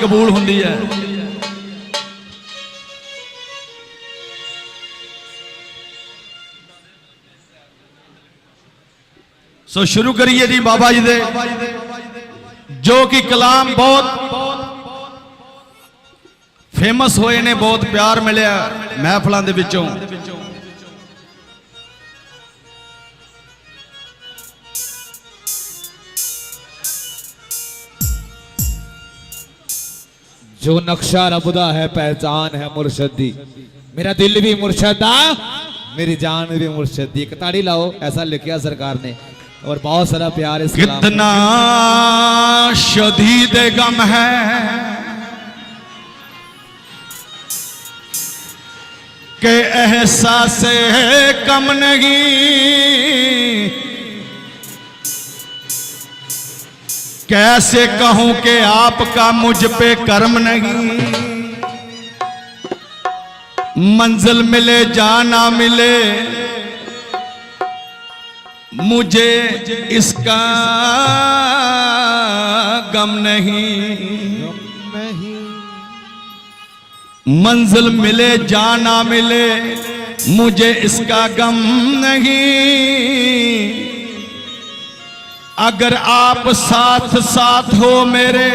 ਕਬੂਲ ਹੁੰਦੀ ਹੈ। ਸੋ ਸ਼ੁਰੂ ਕਰੀਏ ਜੀ ਬਾਬਾ ਜੀ ਦੇ। ਜੋ ਕਿ ਕਲਾਮ ਬਹੁਤ ਫੇਮਸ ਹੋਏ ਨੇ, ਬਹੁਤ ਪਿਆਰ ਮਿਲਿਆ ਮਹਿਫਲਾਂ ਦੇ ਵਿੱਚੋਂ। ਜੋ ਨਕਸ਼ਾ ਰੱਬ ਦਾ ਹੈ ਪਹਿਚਾਨ ਹੈ ਮੁਰਸ਼ਦ ਦੀ ਮੇਰਾ ਦਿਲ ਵੀ ਮੁਰਸ਼ਦ ਦਾ ਮੇਰੀ ਜਾਨ ਵੀ ਮੁਰਸ਼ਦ ਦੀ ਇੱਕ ਤਾੜੀ ਲਾਓ ਐਸਾ ਲਿਖਿਆ ਸਰਕਾਰ ਨੇ और बहुत सारा प्यार इस कलाम में। कितना शदीद गम है कि एहसास कम नहीं कैसे कहूँ कि आपका मुझ पे कर्म नहीं? मंजिल मिले, जाना मिले। मुझे इसका गम नहीं। मंजिल मिले, जाना मिले। मुझे इसका गम नहीं। अगर आप साथ साथ हो मेरे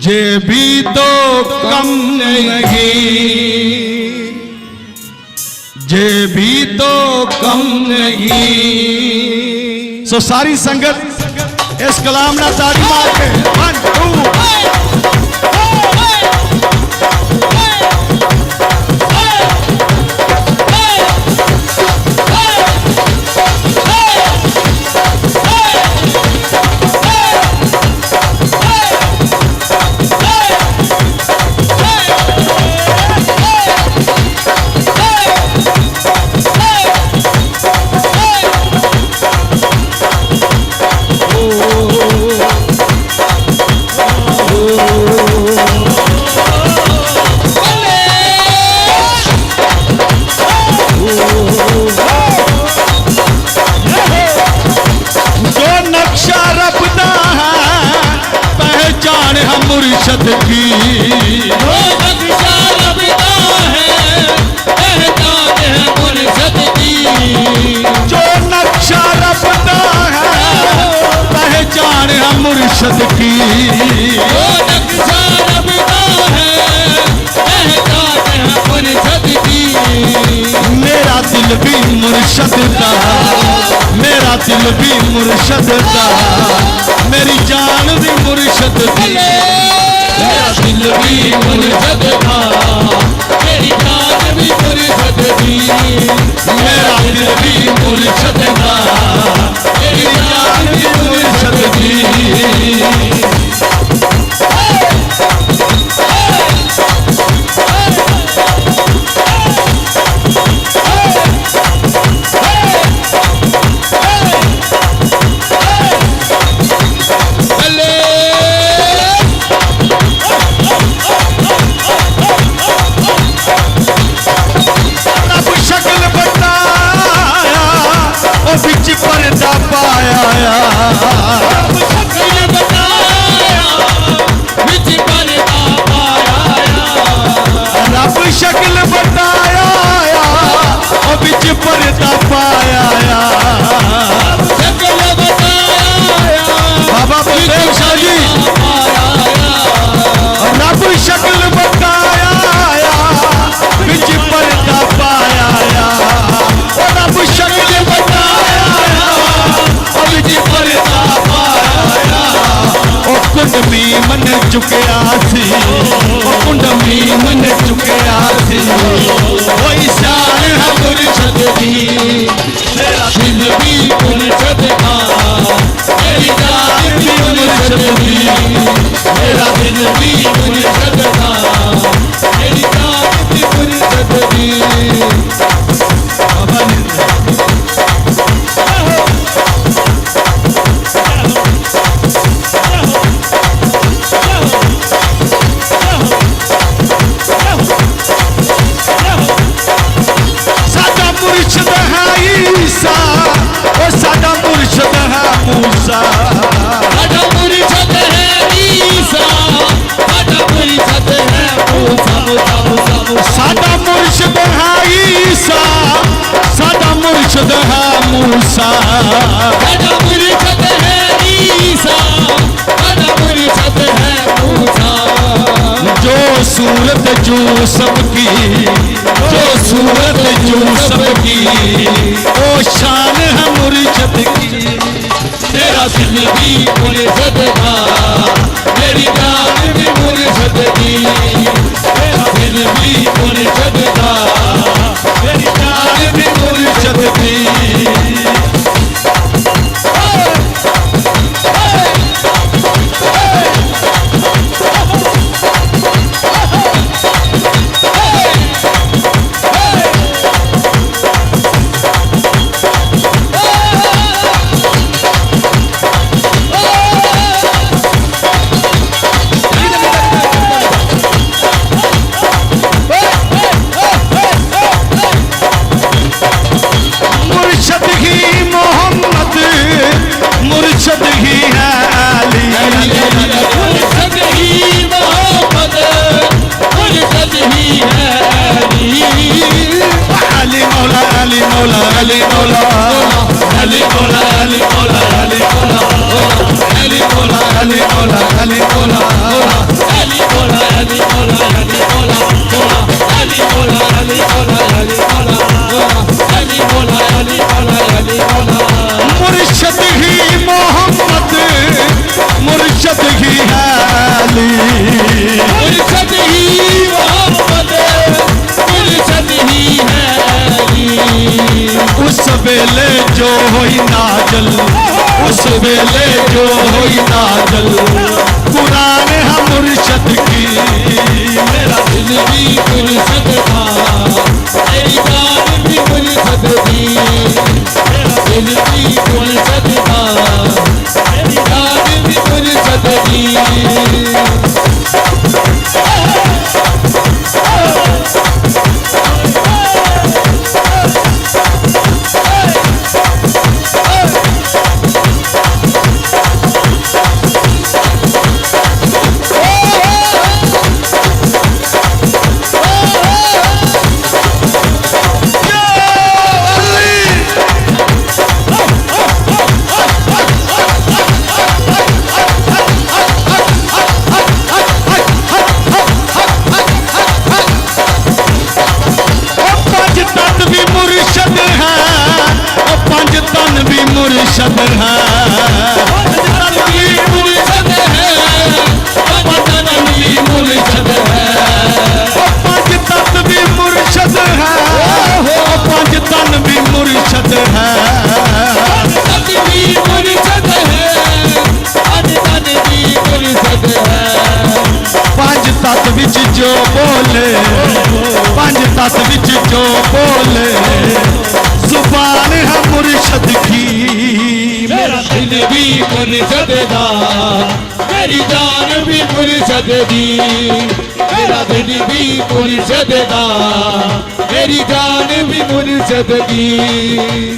जे भी तो कम नहीं। जे भी तो कम नहीं। सो सारी संगत, इस कलाम ना ताड़ी मार के। वन टू ਦਾ ਮੇਰਾ ਦਿਲ ਵੀ ਮੁਰਸ਼ਦ ਦਾ। ਮੇਰੀ ਜਾਨ ਵੀ ਮੁਰਸ਼ਦ ਦੀ। ਮੇਰਾ ਦਿਲ ਵੀ ਮੁਰਸ਼ਦ ਦਾ। ਮੇਰੀ ਜਾਨ ਵੀ ਮੁਰਸ਼ਦ ਦੀ। ਮੇਰਾ ਦਿਲ ਵੀ ਮੁਰਸ਼ਦ ਦਾ। ਮੇਰੀ ਜਾਨ ਵੀ ਵਿੱਚ ਪਰਦਾ ਪਾਇਆ ਬਾਬਾ ਹੈ ਮੁਰਸ਼ਦ ਦੀ ਮੇਰਾ ਦਿਲ ਵੀ ਮੁਰਸ਼ਦ ਦਾ ਮੇਰੀ ਜਾਨ ਵੀ ਮੁਰਸ਼ਦ ਦੀ ਮੇਰਾ ਦਿਲ ਵੀ ਮੁਰਸ਼ਦ ਸਿਲਵੀ ਮੁਨੇ ਸਦਕਾ ਮੇਰੀ ਜਾਨ ਵੀ ਮੁਨੇ ਸਦਕੀ ਸਿਲਵੀ ਮੁਨੇ ਸਦਕਾ ਮੇਰੀ ਜਾਨ ਵੀ ਮੁਨੇ ਸਦਕੀ ਹੋਈ ਨਾਜ਼ਲ ਉਸ ਵੇਲੇ ਜੋ ਹੋਈ ਨਾਜ਼ਲ ਕੁਰਾਨ ਹੈ ਮੁਰਸ਼ਦ ਕੀ। ਮੇਰਾ ਦਿਲ ਵੀ ਮੁਰਸ਼ਦ ਦਾ ਤੇਰੀ ਜਾਨ ਵੀ ਮੁਰਸ਼ਦ ਦੀ ਮੇਰਾ ਦਿਲ ਵੀ ਮੁਰਸ਼ਦ ਦਾ ਤੇਰੀ ਜਾਨ ਵੀ ਮੁਰਸ਼ਦ ਦੀ ਮੁਰਸ਼ਦ ਦਾ ਮੇਰੀ ਜਾਨ ਵੀ ਮੁਰਸ਼ਦ ਦੀ ਮੇਰਾ ਦਿਲ ਵੀ ਮੁਰਸ਼ਦ ਦਾ ਮੇਰੀ ਜਾਨ ਵੀ ਮੁਰਸ਼ਦ ਦੀ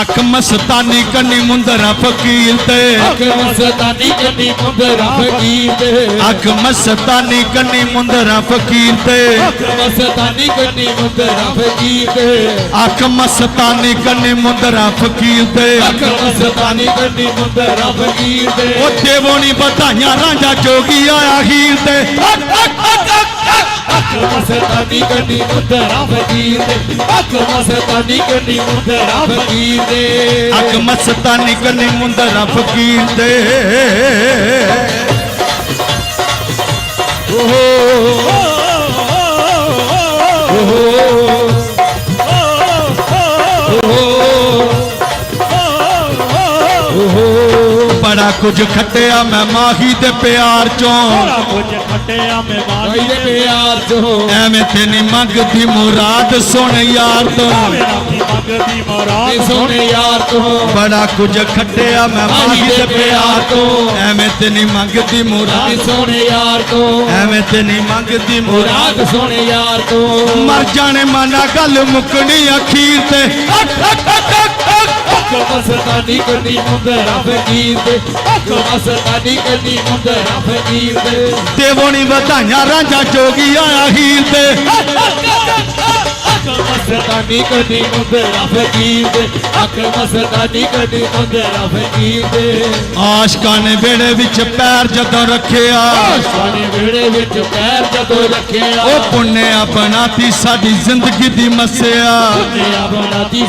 ਅੱਖ ਮਸਤਾਨੀ ਕੰਨੀ ਮੁੰਦਰਾ ਫਕੀਰ ਤੇ। ਅੱਖ ਮਸਤਾਨੀ ਕੰਨੀ ਮੁੰਦਰਾ ਫਕੀਰ ਤੇ। ਅੱਖ ਮਸਤਾਨੀ ਕੰਨੀ ਮੁੰਦਰਾ ਫਕੀਰ ਤੇ। ਅੱਖ ਮਸਤਾਨੀ ਕੰਨੀ ਮੁੰਦਰਾ ਫਕੀਰ ਤੇ। ਅੱਖ ਮਸਤਾਨੀ ਕੰਨੀ ਮੁੰਦਰਾ ਫਕੀਰ ਤੇ। ਅੱਖ ਮਸਤਾਨੀ ਕੰਨੀ ਮੁੰਦਰਾ ਫਕੀਰ ਤੇ। ਉਹ ਦੇਵੋਣੀ ਬਤਾਈਆਂ ਰਾਂਝਾ ਜੋਗੀ ਆਇਆ ਹੀਰ ਤੇ। ਅੱਖ ਅੱਖ ਅੱਖ। ਅੱਖ ਮਸਤਾਨੀ ਕੰਨੀ ਮੁੰਦਰਾ ਫਕੀਰ ਦੇ ਅੱਖ ਮਸਤਾਨੀ ਕੰਨੀ ਮੁੰਦਰਾ ਫਕੀਰ ਦੇ ਅੱਖ ਮਸਤਾਨੀ ਕੰਨੀ ਮੁੰਦਰਾ ਫਕੀਰ ਦੇ ਓਹੋ। ਓਹੋ। ਬੜਾ ਕੁਝ ਖੱਟਿਆ ਮੈਂ ਮਾਹੀ ਦੇ ਪਿਆਰ ਚੋਂ। ਬੜਾ ਕੁਝ ਖੱਟਿਆ ਮੈਂ ਮਾਹੀ ਦੇ ਪਿਆਰ ਚੋਂ। ਐਵੇਂ ਤੇ ਨਹੀਂ ਮੰਗਦੀ ਮੁਰਾਦ ਸੁਣ ਯਾਰ ਤੋਂ। ਮੰਗਦੀ ਮੁਰਾਦ ਸੁਣ ਯਾਰ ਤੋਂ। ਬੜਾ ਕੁਝ ਖੱਟਿਆ ਮੈਂ ਮਾਹੀ ਦੇ ਪਿਆਰ ਤੋਂ ਐਵੇਂ ਤੇ ਨਹੀਂ ਮੰਗਦੀ ਮੁਰਾਦ ਸੁਣ ਯਾਰ ਤੋਂ। ਐਵੇਂ ਤੇ ਨਹੀਂ ਮੰਗਦੀ ਮੁਰਾਦ ਸੁਣ ਯਾਰ ਤੋਂ। ਮਰ ਜਾਣੇ ਮਾਨਾ ਗੱਲ ਮੁੱਕਣੀ ਅਖੀਰ ਤੇ। ਅੱਖਾਂ ਮਸਤਾਨੀ ਕਰਨੀ ਮੁੰਦਰਾ ਫਕੀਰ ਦੇ। ਅੱਖਾਂ ਮਸਤਾਨੀ ਕਰਨੀ ਮੁੰਦਰਾ ਫਕੀਰ ਦੇ। ਦੇਵੋਣੀ ਵਧਾਈਆਂ ਰਾਂਝਾ ਜੋਗੀ ਆਇਆ ਹੀਰ ਤੇ ਮਸਤਾਨੀ ਕਦੀ ਮੁੰਦਰਾ ਫਕੀਰ ਦੇ। ਅੱਖ ਮਸਤਾਨੀ ਕਦੀ ਮੁੰਦਰਾ ਫਕੀਰ ਦੇ। ਆਸ਼ਕਾਂ ਨੇ ਵਿਹੜੇ ਵਿੱਚ ਪੈਰ ਜਦੋਂ ਰੱਖਿਆ। ਆਸ਼ਾਨੇ ਵਿਹੜੇ ਵਿੱਚ ਪੈਰ ਜਦੋਂ ਰੱਖਿਆ। ਉਹ ਪੁੰਨਿਆ ਬਣਾਤੀ ਸਾਡੀ ਜ਼ਿੰਦਗੀ ਦੀ ਮਸਿਆ।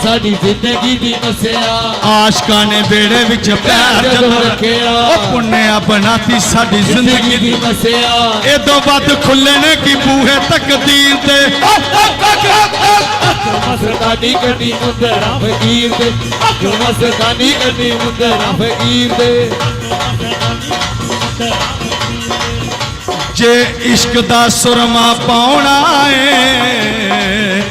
ਸਾਡੀ ਜ਼ਿੰਦਗੀ ਦੀ ਮਸਿਆ। ਆਸ਼ਕਾਂ ਨੇ ਵਿਹੜੇ ਵਿੱਚ ਪੈਰ ਜਦੋਂ ਰੱਖਿਆ। ਉਹ ਪੁੰਨਿਆ ਬਣਾਤੀ ਸਾਡੀ ਜ਼ਿੰਦਗੀ ਦੀ ਮਸਿਆ। ਇਹ ਤੋਂ ਵੱਧ ਖੁੱਲਣੇ ਕੀ ਬੂਹੇ ਤਕਦੀਰ ਦੇ ਮਸਤਾਨੀ ਕਦੀ ਮੁੰਦਰਾ ਫਕੀਰ ਦੇ। ਅੱਖ ਮਸਤਾਨੀ ਕਦੀ ਮੁੰਦਰਾ ਫਕੀਰ ਦੇ। ਜੇ ਇਸ਼ਕ ਦਾ ਸੁਰਮਾ ਪਾਉਣਾ ਏ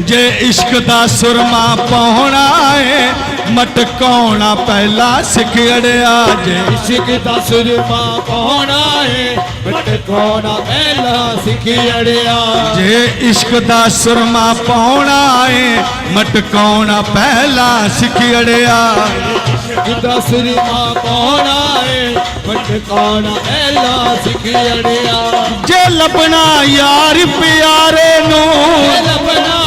ਜੇ ਇਸ਼ਕ ਦਾ ਸੁਰਮਾ ਪਾਉਣਾ ਏ ਮਟਕਾਉਣਾ ਪਹਿਲਾ ਸਿੱਖ ਅੜਿਆ ਜੇ। ਇਸ਼ਕ ਦਾ ਸੁਰਮਾ ਪਾਉਣਾ ਏ ਬਟ ਕੋਣਾ ਪਹਿਲਾ ਸਿੱਖੀ ਅੜਿਆ। ਜੇ ਇਸ਼ਕ ਦਾ ਸੁਰਮਾ ਪਾਉਣਾ ਏ ਮਟਕਾਉਣਾ ਪਹਿਲਾ ਸਿੱਖ ਅੜਿਆ। ਜਿੱਦਾਂ ਸੁਰਮਾ ਪਾਉਣਾ ਏ ਬਟ ਕੋਣਾ ਪਹਿਲਾ ਸਿੱਖੀ ਅੜਿਆ। ਜੇ ਲੱਭਣਾ ਯਾਰ ਪਿਆਰੇ ਨੂੰ ਲੱਭਣਾ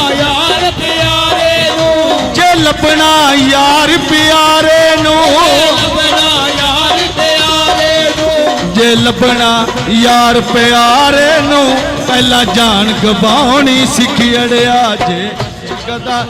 ਲੱਭਣਾ ਯਾਰ ਪਿਆਰੇ ਨੂੰ। ਜੇ ਲੱਭਣਾ ਯਾਰ ਪਿਆਰੇ ਨੂੰ, ਪਹਿਲਾਂ ਜਾਨ ਗਵਾਉਣੀ ਸਿੱਖ ਅੜਿਆ ਜੇ। ਕਦਾ